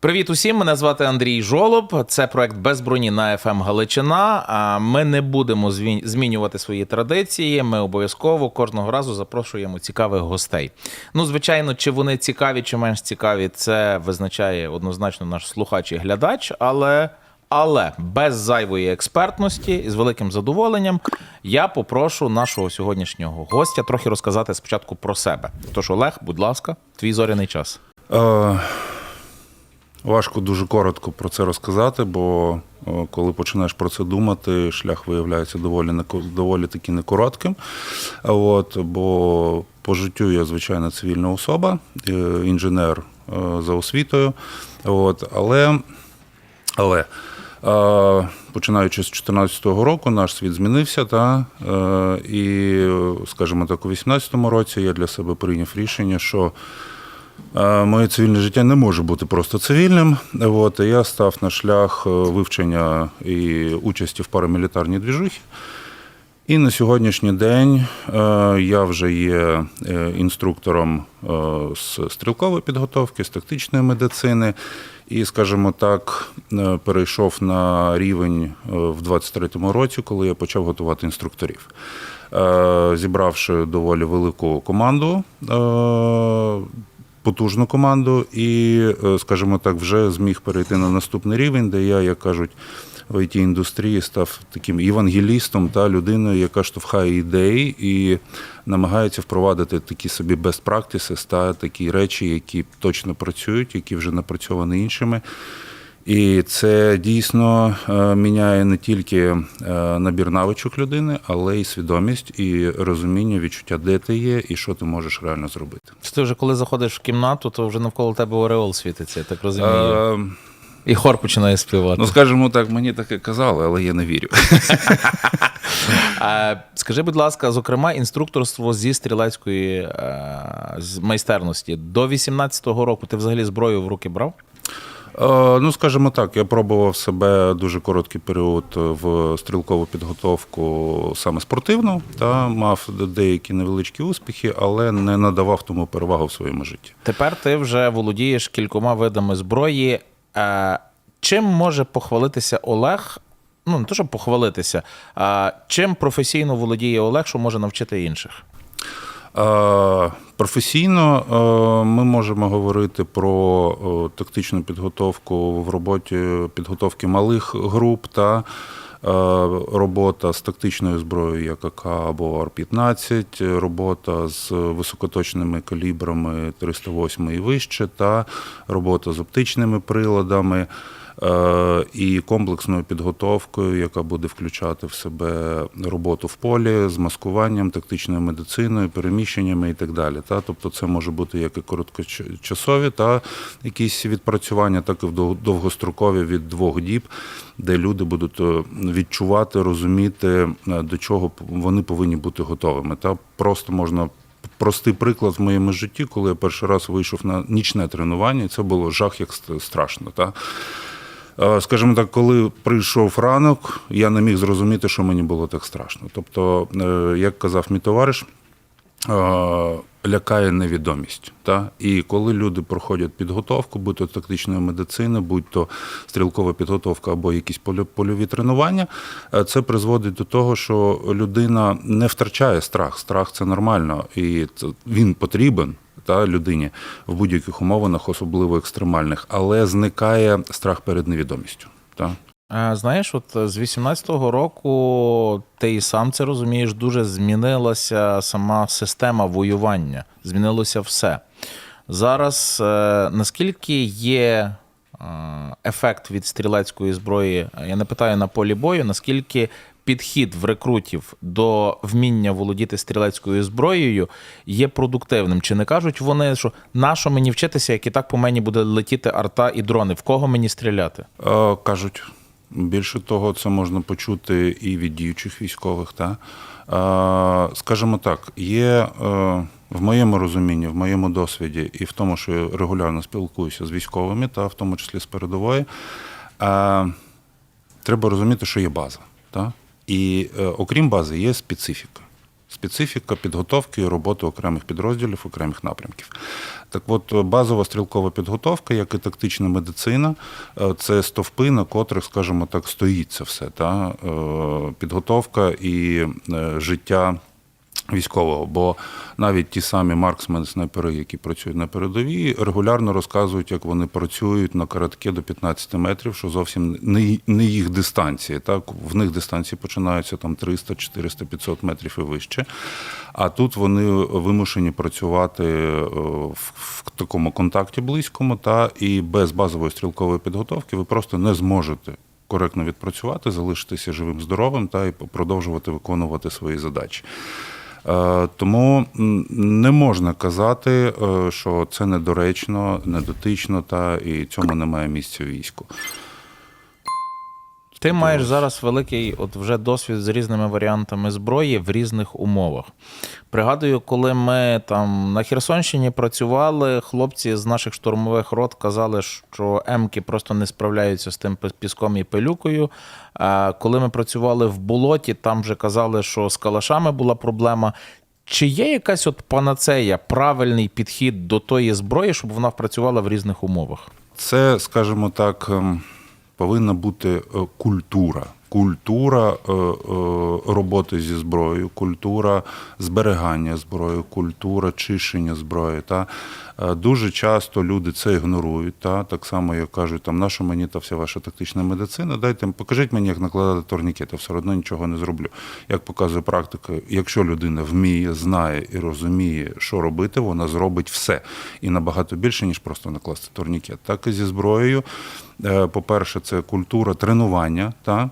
Привіт усім! Мене звати Андрій Жолоб. Це проект без броні на ФМ Галичина. Ми не будемо змінювати свої традиції. Ми обов'язково кожного разу запрошуємо цікавих гостей. Ну, звичайно, чи вони цікаві, чи менш цікаві, це визначає однозначно наш слухач і глядач, але. Але без зайвої експертності і з великим задоволенням я попрошу нашого сьогоднішнього гостя трохи розказати спочатку про себе. Тож, Олег, будь ласка, твій зоряний час. Е, важко дуже коротко про це розказати, бо е, коли починаєш про це думати, шлях виявляється доволі доволі таки некоротким. От, бо по життю я звичайно цивільна особа, е, інженер е, за освітою. От, але але починаючи з 2014 року, наш світ змінився, та, і, скажімо так, у 2018 році я для себе прийняв рішення, що моє цивільне життя не може бути просто цивільним. От, я став на шлях е, вивчення і участі в парамілітарній двіжухі. І на сьогоднішній день е, я вже є е, інструктором е, з стрілкової підготовки, з тактичної медицини. І, скажімо так, е, перейшов на рівень е, в 23-му році, коли я почав готувати інструкторів. Е, Зібравши доволі велику команду, е, потужну команду, і, е, скажімо так, вже зміг перейти на наступний рівень, де я, як кажуть, в it індустрії став таким євангелістом та людиною, яка штовхає ідеї і намагається впровадити такі собі best practices та такі речі, які точно працюють, які вже напрацьовані іншими. І це дійсно е, міняє не тільки е, набір навичок людини, але й свідомість і розуміння, відчуття, де ти є і що ти можеш реально зробити. Чи ти вже коли заходиш в кімнату, то вже навколо тебе ореол світиться, я так розумію. Е, І хор починає співати. ну, скажімо так, мені таке казали, але я не вірю. Скажи, будь ласка, зокрема, інструкторство зі стрілецької е, майстерності до 18-го року ти взагалі зброю в руки брав? Е, Ну, скажімо так, я пробував себе дуже короткий період в стрілкову підготовку саме спортивну, та мав деякі невеличкі успіхи, але не надавав тому перевагу в своєму житті. Тепер ти вже володієш кількома видами зброї. Е, чим може похвалитися Олег? Ну, не то, щоб похвалитися, а чим професійно володіє Олег, що може навчити інших? Професійно е, ми можемо говорити про е, тактичну підготовку в роботі підготовки малих груп та е, робота з тактичною зброєю, як АК або Ар-15, робота з високоточними калібрами 308 і вище, та робота з оптичними приладами. Е, І комплексною підготовкою, яка буде включати в себе роботу в полі з маскуванням, тактичною медициною, переміщеннями і так далі. Та? Тобто це може бути як і короткочасові та якісь відпрацювання, так і в довгострокові від двох діб, де люди будуть е, відчувати, розуміти, е, до чого вони повинні бути готовими. Та просто можна. Простий приклад в моєму житті, коли я перший раз вийшов на нічне тренування, і це було жах як страшно. Та? Е, Скажімо так, коли прийшов ранок, я не міг зрозуміти, що мені було так страшно. Тобто, е, як казав мій товариш, е, лякає невідомість. Та? І коли люди проходять підготовку, будь то тактичної медицини, будь то стрілкова підготовка або якісь польові тренування, це призводить до того, що людина не втрачає страх. Страх це нормально, і він потрібен та людині в будь-яких умовах, особливо екстремальних, але зникає страх перед невідомістю. Та? Е, Знаєш, от е, з 18-го року ти і сам це розумієш, дуже змінилася сама система воювання, змінилося все. Зараз е, наскільки є ефект від стрілецької зброї, я не питаю на полі бою, наскільки підхід в рекрутів до вміння володіти стрілецькою зброєю є продуктивним? Чи не кажуть вони, що на що мені вчитися, як і так по мені буде летіти арта і дрони? В кого мені стріляти? Е, Кажуть, більше того, це можна почути і від діючих військових. Та? Е, Скажімо так, є е, в моєму розумінні, в моєму досвіді, і в тому, що я регулярно спілкуюся з військовими, та в тому числі з передової, е, треба розуміти, що є база. Та? І е, окрім бази, є специфіка. специфіка підготовки і роботи окремих підрозділів, окремих напрямків. Так от, е, базова стрілкова підготовка, як і тактична медицина, е, це стовпи, на котрих, скажімо так, стоїть це все. Та? Підготовка і життя військового. Бо навіть ті самі марксмени снайпери, які працюють на передовій, регулярно розказують, як вони працюють на коротке до 15 метрів, що зовсім не, їх дистанції. Так? В них дистанції починаються там 300, 400, 500 метрів і вище. А тут вони вимушені працювати е, в такому контакті близькому, та і без базової стрілкової підготовки ви просто не зможете коректно відпрацювати, залишитися живим, здоровим та і продовжувати виконувати свої задачі. Е, Тому не можна казати, е, що це недоречно, недотично, та і цьому немає місця війську. Ти маєш зараз великий от вже досвід з різними варіантами зброї в різних умовах. Пригадую, коли ми там на Херсонщині працювали, хлопці з наших штурмових рот казали, що Емки просто не справляються з тим піском і пилюкою. А коли ми працювали в болоті, там вже казали, що з калашами була проблема. Чи є якась от панацея, правильний підхід до тої зброї, щоб вона працювала в різних умовах? Це, скажімо так, ем, повинна бути е, культура. Культура е, е, роботи зі зброєю, культура зберігання зброї, культура чищення зброї. Та? Е, Дуже часто люди це ігнорують. Та? Так само, як кажуть, там, наша мені та вся ваша тактична медицина, дайте, покажіть мені, як накладати турнікети, все одно нічого не зроблю. Як показує практика, якщо людина вміє, знає і розуміє, що робити, вона зробить все. І набагато більше, ніж просто накласти турнікет. Так і зі зброєю. По-перше, це культура тренування. Та?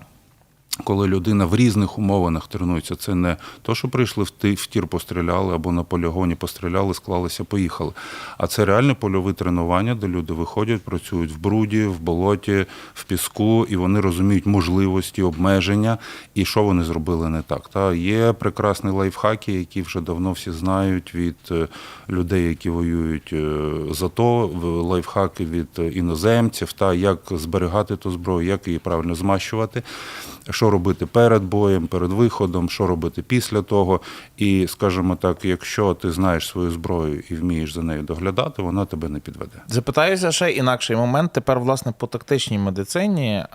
Коли людина в різних умовах тренується, це не то, що прийшли в тір, постріляли або на полігоні постріляли, склалися, поїхали. А це реальне польове тренування, де люди виходять, працюють в бруді, в болоті, в піску, і вони розуміють можливості, обмеження і що вони зробили не так. Та є прекрасні лайфхаки, які вже давно всі знають від е, людей, які воюють е, за то, лайфхаки від е, іноземців, та як зберігати ту зброю, як її правильно змащувати що робити перед боєм, перед виходом, що робити після того. І, скажімо так, якщо ти знаєш свою зброю і вмієш за нею доглядати, вона тебе не підведе. Запитаюся ще інакший момент. Тепер, власне, по тактичній медицині е,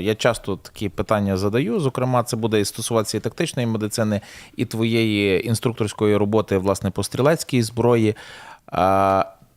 я часто такі питання задаю. Зокрема, це буде і стосуватися і тактичної медицини, і твоєї інструкторської роботи, власне, по стрілецькій зброї.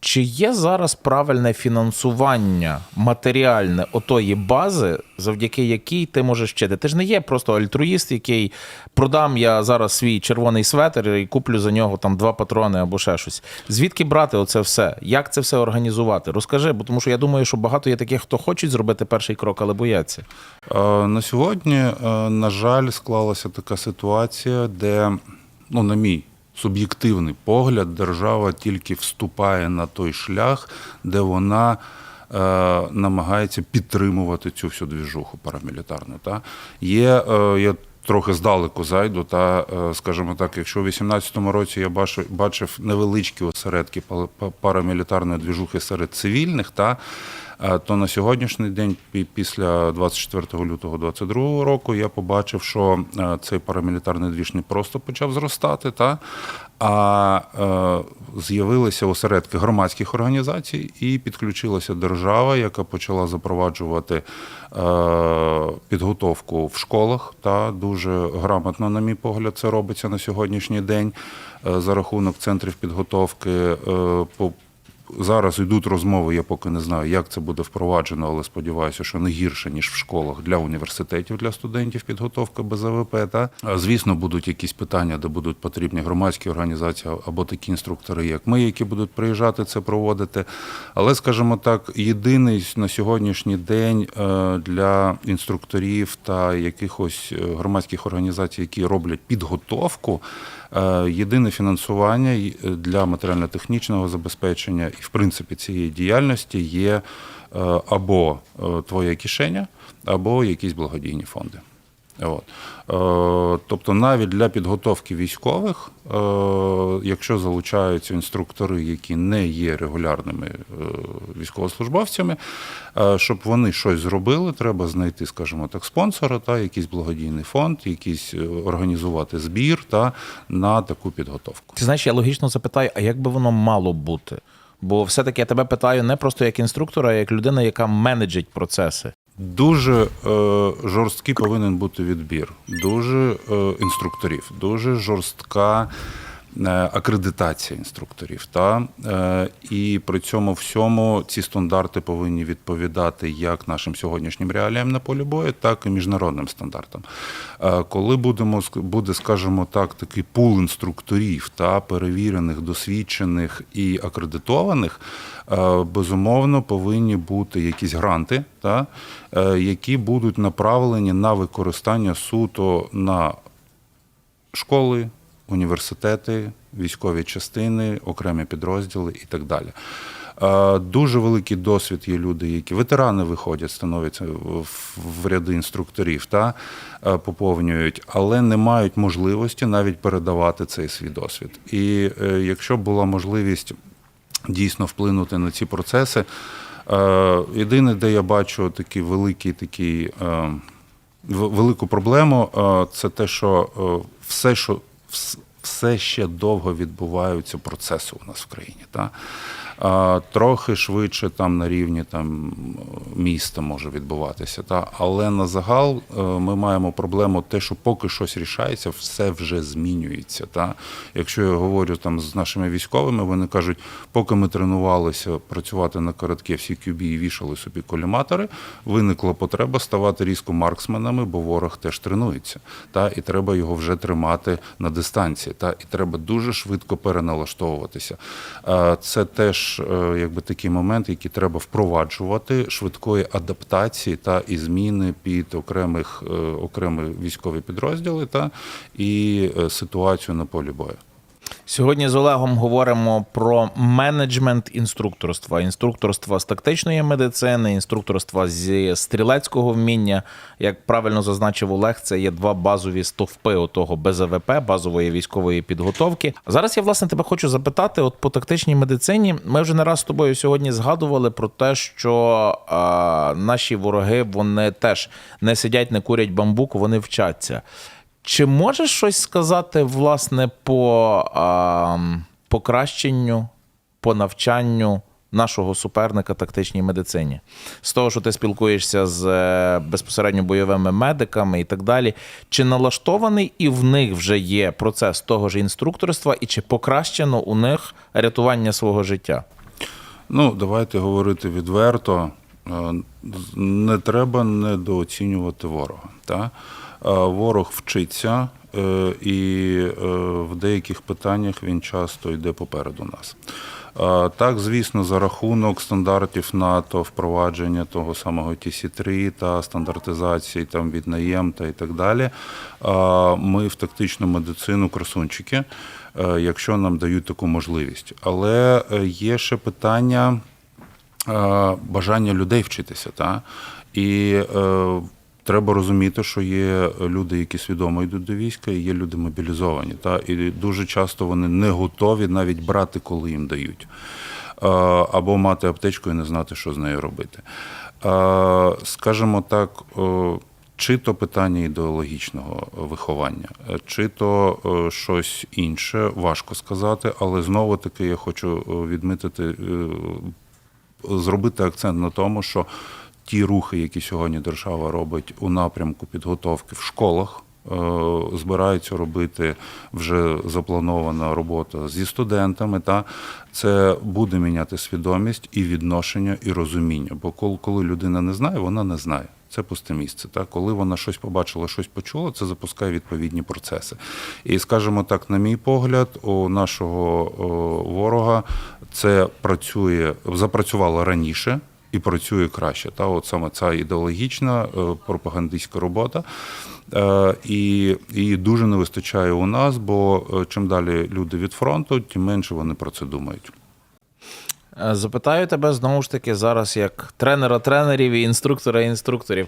Чи є зараз правильне фінансування матеріальне отої бази, завдяки якій ти можеш вчити? Ти ж не є просто альтруїст, який продам я зараз свій червоний светр і куплю за нього там два патрони або ще щось. Звідки брати оце все? Як це все організувати? Розкажи, бо тому що я думаю, що багато є таких, хто хочуть зробити перший крок, але бояться. Е, На сьогодні, е, на жаль, склалася така ситуація, де, ну, на мій суб'єктивний погляд, держава тільки вступає на той шлях, де вона е, намагається підтримувати цю всю двіжуху парамілітарну. Та? Є, е, я трохи здалеку зайду, та, е, скажімо так, якщо у 18-му році я бачив, бачив невеличкі осередки парамілітарної двіжухи серед цивільних, та, то на сьогоднішній день, пі- після 24 лютого 2022 року, я побачив, що е, цей парамілітарний двіж не просто почав зростати, та, а е, з'явилися осередки громадських організацій і підключилася держава, яка почала запроваджувати е, підготовку в школах. Та дуже грамотно, на мій погляд, це робиться на сьогоднішній день е, за рахунок центрів підготовки. е, по Зараз йдуть розмови, я поки не знаю, як це буде впроваджено, але сподіваюся, що не гірше, ніж в школах для університетів, для студентів підготовка без АВП. Та звісно, будуть якісь питання, де будуть потрібні громадські організації або такі інструктори, як ми, які будуть приїжджати це проводити. Але, скажімо так, єдиний на сьогоднішній день е, для інструкторів та якихось е, громадських організацій, які роблять підготовку. Е, Єдине фінансування й- для матеріально-технічного забезпечення і, в принципі, цієї діяльності є е, або е, твоя кишеня, або якісь благодійні фонди. От. Е, тобто навіть для підготовки військових, е, якщо залучаються інструктори, які не є регулярними е, військовослужбовцями, е, щоб вони щось зробили, треба знайти, скажімо так, спонсора, та якийсь благодійний фонд, якийсь е, організувати збір та на таку підготовку. Ти знаєш, я логічно запитаю, а як би воно мало бути? Бо все-таки я тебе питаю не просто як інструктора, а як людина, яка менеджить процеси. Дуже е, жорсткий повинен бути відбір, дуже е, інструкторів, дуже жорстка акредитація інструкторів. Та? Е, і при цьому всьому ці стандарти повинні відповідати як нашим сьогоднішнім реаліям на полі бою, так і міжнародним стандартам. Е, коли будемо буде, скажімо так, такий пул інструкторів та перевірених, досвідчених і акредитованих, е, безумовно повинні бути якісь гранти, та, е, які будуть направлені на використання суто на школи, університети, військові частини, окремі підрозділи і так далі. Е, Дуже великий досвід є люди, які ветерани виходять, становляться в- ряди інструкторів та е, поповнюють, але не мають можливості навіть передавати цей свій досвід. І е, якщо б була можливість дійсно вплинути на ці процеси. Єдине, де я бачу такий великий такий, велику проблему, це те, що все, що все ще довго відбуваються процеси у нас в країні. Та? Е, Трохи швидше там на рівні там, міста може відбуватися. Та? Але на загал е, ми маємо проблему те, що поки щось рішається, все вже змінюється. Та? Якщо я говорю там з нашими військовими, вони кажуть, поки ми тренувалися працювати на коротке всі QB і вішали собі коліматори, виникла потреба ставати різко марксменами, бо ворог теж тренується. Та? І треба його вже тримати на дистанції. Та? І треба дуже швидко переналаштовуватися. Е, Це теж е, якби такий момент, який треба впроваджувати швидкої адаптації та і зміни під окремих е, окремі військові підрозділи та і е, ситуацію на полі бою. Сьогодні з Олегом говоримо про менеджмент інструкторства, інструкторства з тактичної медицини, інструкторства зі стрілецького вміння. Як правильно зазначив Олег, це є два базові стовпи отого БЗВП, базової військової підготовки. Зараз я власне тебе хочу запитати: от по тактичній медицині, ми вже не раз з тобою сьогодні згадували про те, що а, наші вороги вони теж не сидять, не курять бамбук, вони вчаться. Чи можеш щось сказати, власне, по а, покращенню, по навчанню нашого суперника тактичній медицині? З того, що ти спілкуєшся з е, безпосередньо бойовими медиками і так далі, чи налаштований і в них вже є процес того ж інструкторства, і чи покращено у них рятування свого життя? Ну, давайте говорити відверто. Е, Не треба недооцінювати ворога. Та? Е, Ворог вчиться, е, і е, в деяких питаннях він часто йде попереду нас. Так, звісно, за рахунок стандартів НАТО, впровадження того самого TC3 та стандартизації там від наєм та і так далі. Ми в тактичну медицину красунчики, якщо нам дають таку можливість. Але є ще питання бажання людей вчитися. Та? І треба розуміти, що є люди, які свідомо йдуть до війська, і є люди мобілізовані. Та? І дуже часто вони не готові навіть брати, коли їм дають. Або мати аптечку і не знати, що з нею робити. Скажімо так, чи то питання ідеологічного виховання, чи то щось інше, важко сказати, але знову таки я хочу відмітити, е, зробити акцент на тому, що ті рухи, які сьогодні держава робить у напрямку підготовки в школах. е, Збираються робити вже запланована робота зі студентами, та це буде міняти свідомість і відношення, і розуміння. Бо коли, людина не знає, вона не знає. Це пусте місце. Та коли вона щось побачила, щось почула, це запускає відповідні процеси. І скажімо так, на мій погляд, у нашого ворога це працює, запрацювало раніше. І працює краще. Та от саме ця ідеологічна е, пропагандистська робота. Е, І, і дуже не вистачає у нас, бо е, чим далі люди від фронту, тим менше вони про це думають. Запитаю тебе знову ж таки зараз як тренера тренерів і інструктора інструкторів.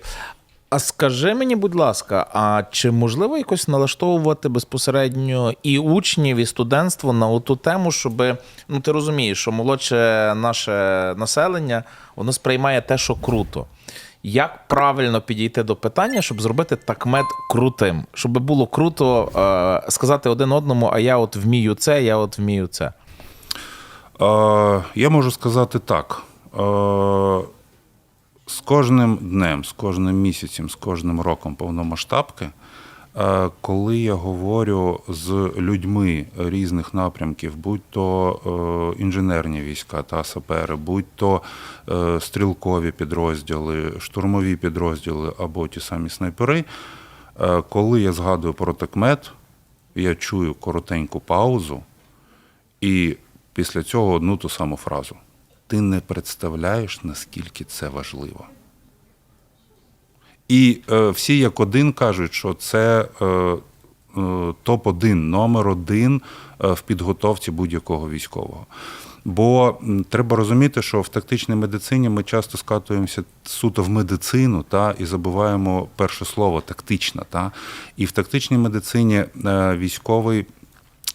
А скажи мені, будь ласка, а чи можливо якось налаштовувати безпосередньо і учнів, і студентство на ту тему, щоб ну ти розумієш, що молодше наше населення воно сприймає те, що круто. Як правильно підійти до питання, щоб зробити такмет крутим, щоб було круто е, сказати один одному, а я от вмію це, я от вмію це. Е, я можу сказати так. Е, з кожним днем, з кожним місяцем, з кожним роком повномасштабки, е, коли я говорю з людьми різних напрямків, будь то е, інженерні війська та сапери, будь то е, стрілкові підрозділи, штурмові підрозділи або ті самі снайпери, коли я згадую про такмет, я чую коротеньку паузу. І після цього одну ту саму фразу. Ти не представляєш, наскільки це важливо. І е, всі як один кажуть, що це е, е, топ-1, номер один е, в підготовці будь-якого військового. Бо треба розуміти, що в тактичній медицині ми часто скатуємося суто в медицину та, і забуваємо перше слово тактична. Та. І в тактичній медицині е, військовий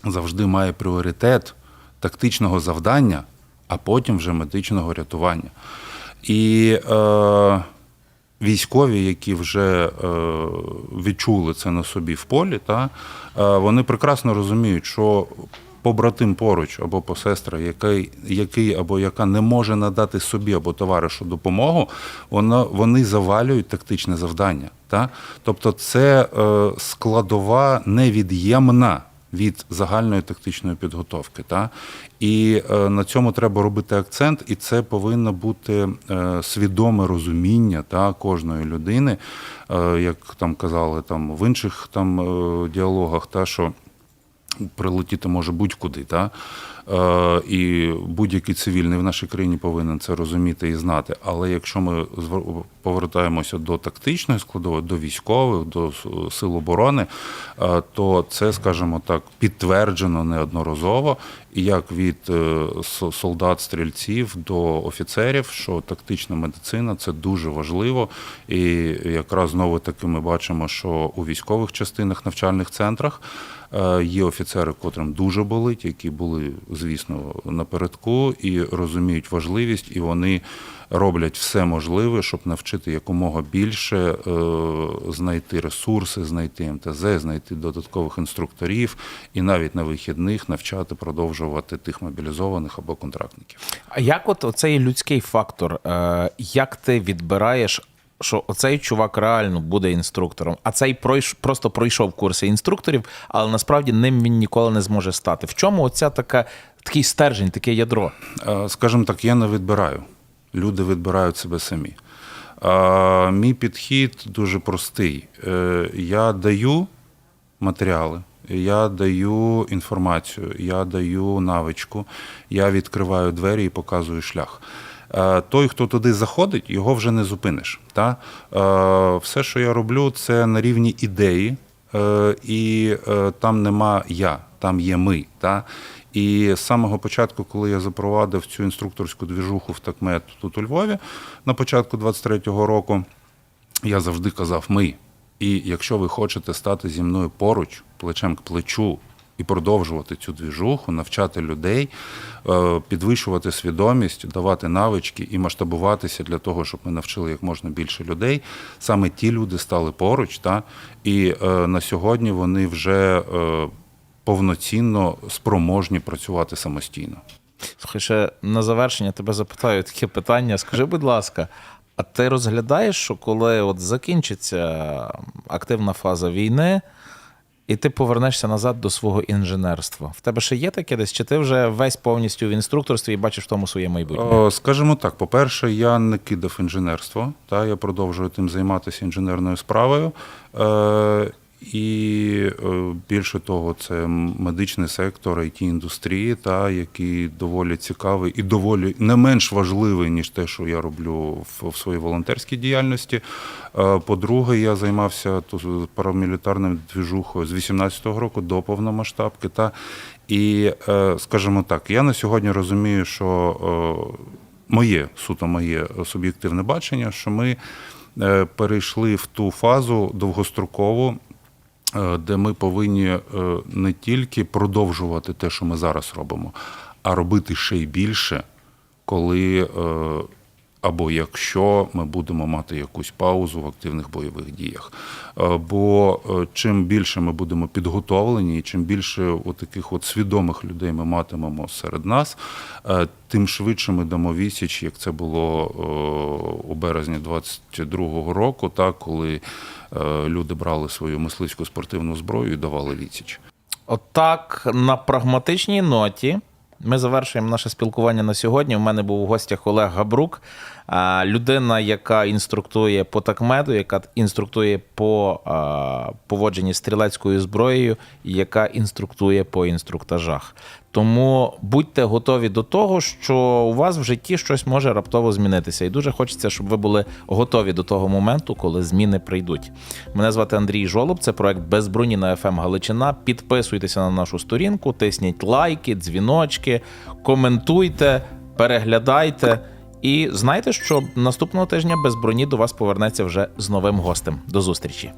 завжди має пріоритет тактичного завдання, а потім вже медичного рятування. І е, військові, які вже е, відчули це на собі в полі, та, е, вони прекрасно розуміють, що побратим поруч або посестра, який, який або яка не може надати собі або товаришу допомогу, вона, вони завалюють тактичне завдання. Та? Тобто це е, складова невід'ємна від загальної тактичної підготовки. Та? І е, на цьому треба робити акцент, і це повинно бути е, свідоме розуміння та, кожної людини, е, як там казали там, в інших там, діалогах, та, що прилетіти може будь-куди. Та? Е, і будь-який цивільний в нашій країні повинен це розуміти і знати. Але якщо ми повертаємося до тактичної складової, до військових, до сил оборони, е, то це, скажімо так, підтверджено неодноразово, як від е, солдат-стрільців до офіцерів, що тактична медицина це дуже важливо. І якраз знову таки ми бачимо, що у військових частинах навчальних центрах. Є офіцери, котрим дуже болить, які були, звісно, напередку і розуміють важливість, і вони роблять все можливе, щоб навчити якомога більше е, знайти ресурси, знайти МТЗ, знайти додаткових інструкторів і навіть на вихідних навчати, продовжувати тих мобілізованих або контрактників. А як от оцей людський фактор, е, як ти відбираєш, що оцей чувак реально буде інструктором, а цей пройш, просто пройшов курси інструкторів, але насправді ним він ніколи не зможе стати. В чому оця така, такий стержень, таке ядро? Е, Скажімо так, я не відбираю. Люди відбирають себе самі. Е, Мій підхід дуже простий. Е, Я даю матеріали, я даю інформацію, я даю навичку, я відкриваю двері і показую шлях. Е, Той, хто туди заходить, його вже не зупиниш. Та? Е, Все, що я роблю, це на рівні ідеї, е, і там нема я, там є ми. Та? І з самого початку, коли я запровадив цю інструкторську двіжуху в такмет тут у Львові на початку 23-го року, я завжди казав ми. І якщо ви хочете стати зі мною поруч, плечем к плечу, і продовжувати цю двіжуху, навчати людей, е, підвищувати свідомість, давати навички і масштабуватися для того, щоб ми навчили як можна більше людей. Саме ті люди стали поруч, та, і е, на сьогодні вони вже е, повноцінно спроможні працювати самостійно. Слухай, ще на завершення тебе запитаю таке питання. Скажи, будь ласка, а ти розглядаєш, що коли от закінчиться активна фаза війни, і ти повернешся назад до свого інженерства? В тебе ще є таке десь? Чи ти вже весь повністю в інструкторстві і бачиш в тому своє майбутнє? Скажімо так, по-перше, я не кидав інженерство, та я продовжую тим займатися інженерною справою. Е, і е, більше того, це медичний сектор it індустрії, та який доволі цікавий і доволі не менш важливий, ніж те, що я роблю в, своїй волонтерській діяльності. Е, По-друге, я займався парамілітарним двіжухою з 18-го року до повномасштабки. Та і, е, скажімо так, я на сьогодні розумію, що моє суто моє суб'єктивне бачення, що ми перейшли в ту фазу довгострокову, де ми повинні е, не тільки продовжувати те, що ми зараз робимо, а робити ще й більше, коли е, або якщо ми будемо мати якусь паузу в активних бойових діях. Е, Бо е, чим більше ми будемо підготовлені, і чим більше таких от свідомих людей ми матимемо серед нас, е, тим швидше ми дамо відсіч, як це було е, у березні 22-го року, так, коли е, люди брали свою мисливську спортивну зброю і давали відсіч. Отак, на прагматичній ноті. Ми завершуємо наше спілкування на сьогодні. У мене був у гостях Олег Габрук, людина, яка інструктує по такмеду, яка інструктує по поводженні стрілецькою зброєю, яка інструктує по інструктажах. Тому будьте готові до того, що у вас в житті щось може раптово змінитися. І дуже хочеться, щоб ви були готові до того моменту, коли зміни прийдуть. Мене звати Андрій Жолоб, це проект без броні на FM Галичина. Підписуйтеся на нашу сторінку, тисніть лайки, дзвіночки, коментуйте, переглядайте. І знайте, що наступного тижня без броні до вас повернеться вже з новим гостем. До зустрічі!